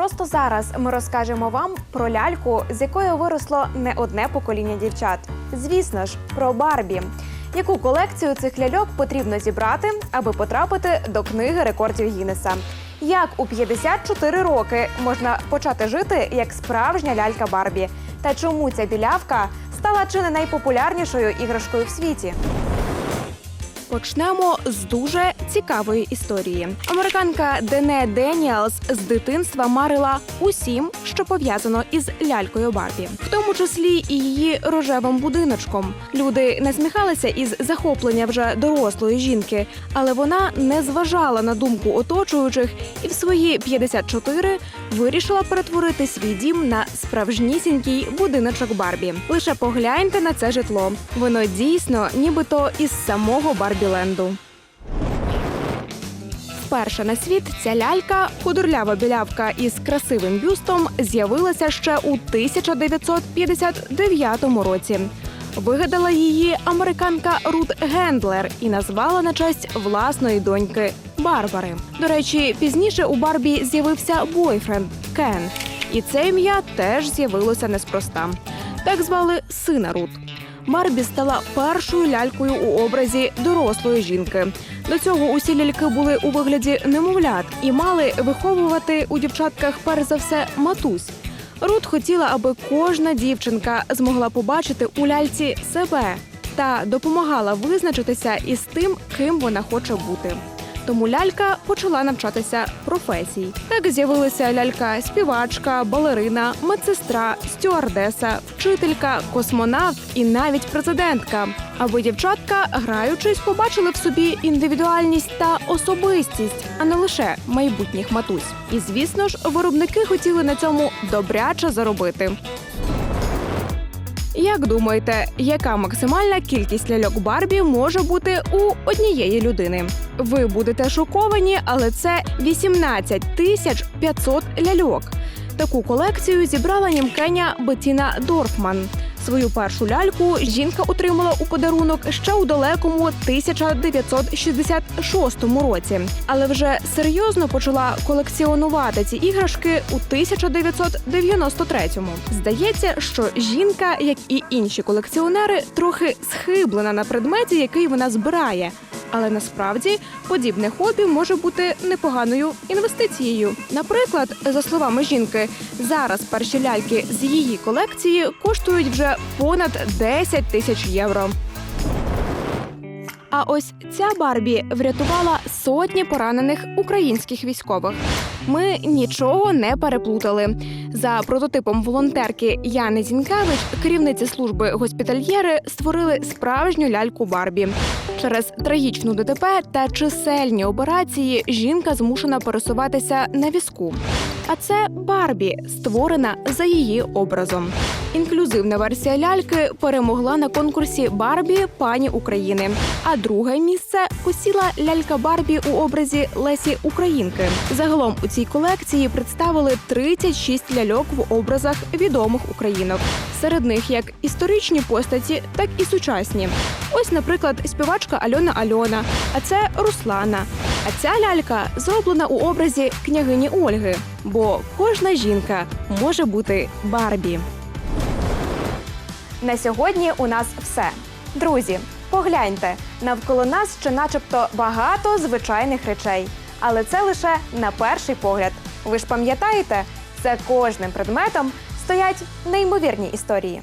Просто зараз ми розкажемо вам про ляльку, з якою виросло не одне покоління дівчат. Звісно ж, про Барбі. Яку колекцію цих ляльок потрібно зібрати, аби потрапити до книги рекордів Гіннеса? Як у 54 роки можна почати жити як справжня лялька Барбі? Та чому ця білявка стала чи не найпопулярнішою іграшкою в світі? Почнемо з дуже цікавої історії. Американка Дене Деніалс з дитинства марила усім, що пов'язано із лялькою Барбі, в тому числі і її рожевим будиночком. Люди насміхалися із захоплення вже дорослої жінки, але вона не зважала на думку оточуючих і в свої 54 вирішила перетворити свій дім на справжнісінький будиночок Барбі. Лише погляньте на це житло. Воно дійсно нібито із самого Барбіленду. Вперше на світ ця лялька, худорлява білявка із красивим бюстом, з'явилася ще у 1959 році. Вигадала її американка Рут Гендлер і назвала на честь власної доньки Барбари. До речі, пізніше у Барбі з'явився бойфренд Кен, і це ім'я теж з'явилося неспроста. Так звали сина Рут. Барбі стала першою лялькою у образі дорослої жінки. До цього усі ляльки були у вигляді немовлят і мали виховувати у дівчатках перш за все матусь. Рут хотіла, аби кожна дівчинка змогла побачити у ляльці себе та допомагала визначитися із тим, ким вона хоче бути. Тому лялька почала навчатися професій. Так з'явилися лялька, співачка, балерина, медсестра, стюардеса, вчителька, космонавт і навіть президентка. Аби дівчатка, граючись, побачили в собі індивідуальність та особистість, а не лише майбутніх матусь. І звісно ж, виробники хотіли на цьому добряче заробити. Як думаєте, яка максимальна кількість ляльок Барбі може бути у однієї людини? Ви будете шоковані, але це 18 тисяч 500 ляльок. Таку колекцію зібрала німкеня Бетіна Дорфман. Свою першу ляльку жінка отримала у подарунок ще у далекому 1966 році, але вже серйозно почала колекціонувати ці іграшки у 1993-му. Здається, що жінка, як і інші колекціонери, трохи схиблена на предметі, який вона збирає. Але насправді подібне хобі може бути непоганою інвестицією. Наприклад, за словами жінки, зараз перші ляльки з її колекції коштують вже понад 10 тисяч євро. А ось ця Барбі врятувала сотні поранених українських військових. Ми нічого не переплутали. За прототипом волонтерки Яни Зінкевич, керівниці служби госпітальєри створили справжню ляльку Барбі. Через трагічну ДТП та чисельні операції жінка змушена пересуватися на візку. А це Барбі, створена за її образом. Інклюзивна версія ляльки перемогла на конкурсі Барбі пані України. А друге місце посіла лялька Барбі у образі Лесі Українки. Загалом у цій колекції представили 36 ляльок в образах відомих українок. Серед них як історичні постаті, так і сучасні. Ось, наприклад, співачка Альона Альона, а це Руслана. А ця лялька зроблена у образі княгині Ольги, бо кожна жінка може бути Барбі. На сьогодні у нас все. Друзі, погляньте, навколо нас ще начебто багато звичайних речей. Але це лише на перший погляд. Ви ж пам'ятаєте, за кожним предметом стоять неймовірні історії.